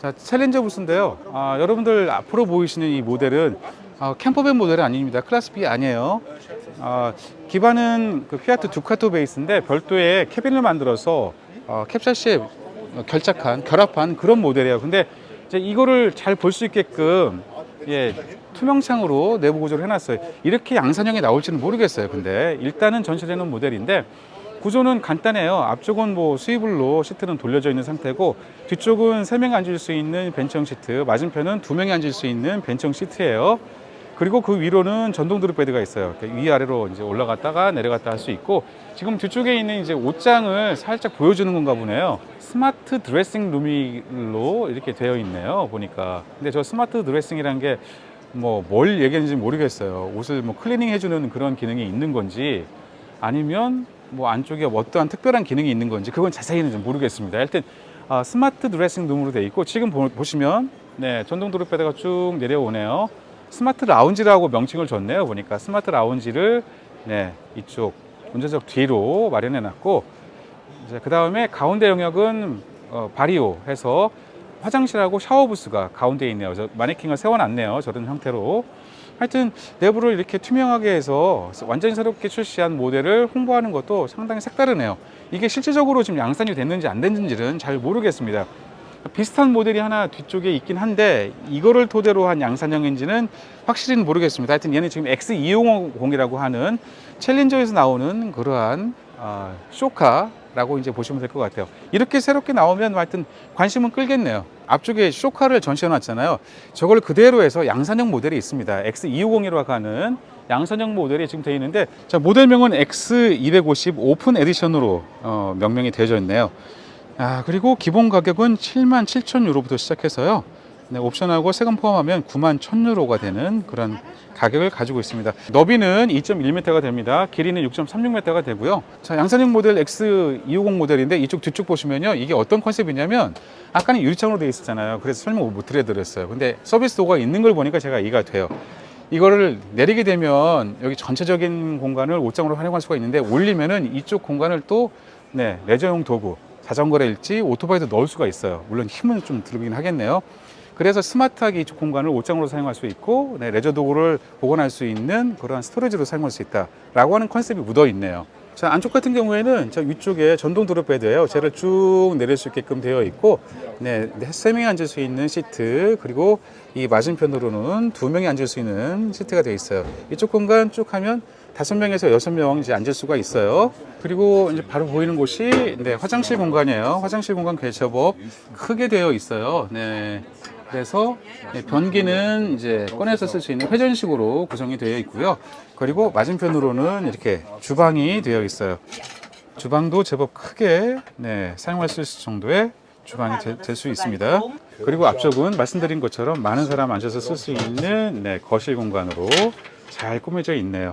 자, 챌린저 부스인데요. 아, 여러분들 앞으로 보이시는 이 모델은 아, 캠퍼밴 모델은 아닙니다. 클래스 B 아니에요. 아, 기반은 그 피아트 두카토 베이스인데 별도의 캐빈을 만들어서 어, 캡사시에 결착한 결합한 그런 모델이에요. 근데 이제 이거를 잘 볼 수 있게끔 예, 투명창으로 내부 구조를 해놨어요. 이렇게 양산형이 나올지는 모르겠어요. 근데 일단은 전시되는 모델인데 구조는 간단해요. 앞쪽은 뭐 스위블로 시트는 돌려져 있는 상태고 뒤쪽은 세 명이 앉을 수 있는 벤치형 시트, 맞은편은 두 명이 앉을 수 있는 벤치형 시트예요. 그리고 그 위로는 전동 드롭 베드가 있어요. 위아래로 이제 올라갔다가 내려갔다 할 수 있고 지금 뒤쪽에 있는 이제 옷장을 살짝 보여주는 건가 보네요. 스마트 드레싱 룸으로 이렇게 되어 있네요. 보니까. 근데 저 스마트 드레싱이란 게 뭐 뭘 얘기하는지 모르겠어요. 옷을 뭐 클리닝 해주는 그런 기능이 있는 건지 아니면 뭐 안쪽에 어떠한 특별한 기능이 있는 건지 그건 자세히는 좀 모르겠습니다. 하여튼 아, 스마트 드레싱 룸으로 되어 있고 지금 보, 보시면 네 전동 베드가 쭉 내려오네요. 스마트 라운지라고 명칭을 줬네요. 보니까 스마트 라운지를 네 이쪽 운전석 뒤로 마련해 놨고 이제 그 다음에 가운데 영역은 어, 바리오 해서 화장실하고 샤워 부스가 가운데 있네요. 저 마네킹을 세워 놨네요. 저런 형태로. 하여튼 내부를 이렇게 투명하게 해서 완전히 새롭게 출시한 모델을 홍보하는 것도 상당히 색다르네요. 이게 실질적으로 지금 양산이 됐는지 안 됐는지는 잘 모르겠습니다. 비슷한 모델이 하나 뒤쪽에 있긴 한데 이거를 토대로 한 양산형인지는 확실히는 모르겠습니다. 하여튼 얘는 지금 X250이라고 하는 챌린저에서 나오는 그러한 아, 쇼카라고 이제 보시면 될 것 같아요. 이렇게 새롭게 나오면 하여튼 관심은 끌겠네요. 앞쪽에 쇼카를 전시해 놨잖아요. 저걸 그대로 해서 양산형 모델이 있습니다. X250이라고 하는 양산형 모델이 지금 되어 있는데 자, 모델명은 X250 오픈 에디션으로 어, 명명이 되어져 있네요. 아, 그리고 기본 가격은 7만 7천 유로부터 시작해서요. 네, 옵션하고 세금 포함하면 9만 1천 유로가 되는 그런 가격을 가지고 있습니다. 너비는 2.1m가 됩니다. 길이는 6.36m가 되고요. 자, 양산형 모델 X250 모델인데 이쪽 뒤쪽 보시면요. 이게 어떤 컨셉이냐면 아까는 유리창으로 되어 있었잖아요. 그래서 설명 못 드려드렸어요. 근데 서비스 도어가 있는 걸 보니까 제가 이해가 돼요. 이거를 내리게 되면 여기 전체적인 공간을 옷장으로 활용할 수가 있는데 올리면은 이쪽 공간을 또 네, 레저용 도구, 자전거를일지 오토바이도 넣을 수가 있어요. 물론 힘은 좀 들긴 하겠네요. 그래서 스마트하게 이쪽 공간을 옷장으로 사용할 수 있고 네, 레저 도구를 보관할 수 있는 그러한 스토리지로 사용할 수 있다라고 하는 컨셉이 묻어 있네요. 자 안쪽 같은 경우에는 저 위쪽에 전동 드롭 베드예요. 쟤를 쭉 내릴 수 있게끔 되어 있고 네, 세 명이 앉을 수 있는 시트 그리고 이 맞은편으로는 두 명이 앉을 수 있는 시트가 되어 있어요. 이쪽 공간 쭉 하면 다섯 명에서 여섯 명 이제 앉을 수가 있어요. 그리고 이제 바로 보이는 곳이 네, 화장실 공간이에요. 화장실 공간 제법 크게 되어 있어요. 네. 그래서 네, 변기는 이제 꺼내서 쓸 수 있는 회전식으로 구성이 되어 있고요. 그리고 맞은편으로는 이렇게 주방이 되어 있어요. 주방도 제법 크게 네, 사용할 수 있을 정도의 주방이 될 수 있습니다. 그리고 앞쪽은 말씀드린 것처럼 많은 사람 앉아서 쓸 수 있는 네, 거실 공간으로 잘 꾸며져 있네요.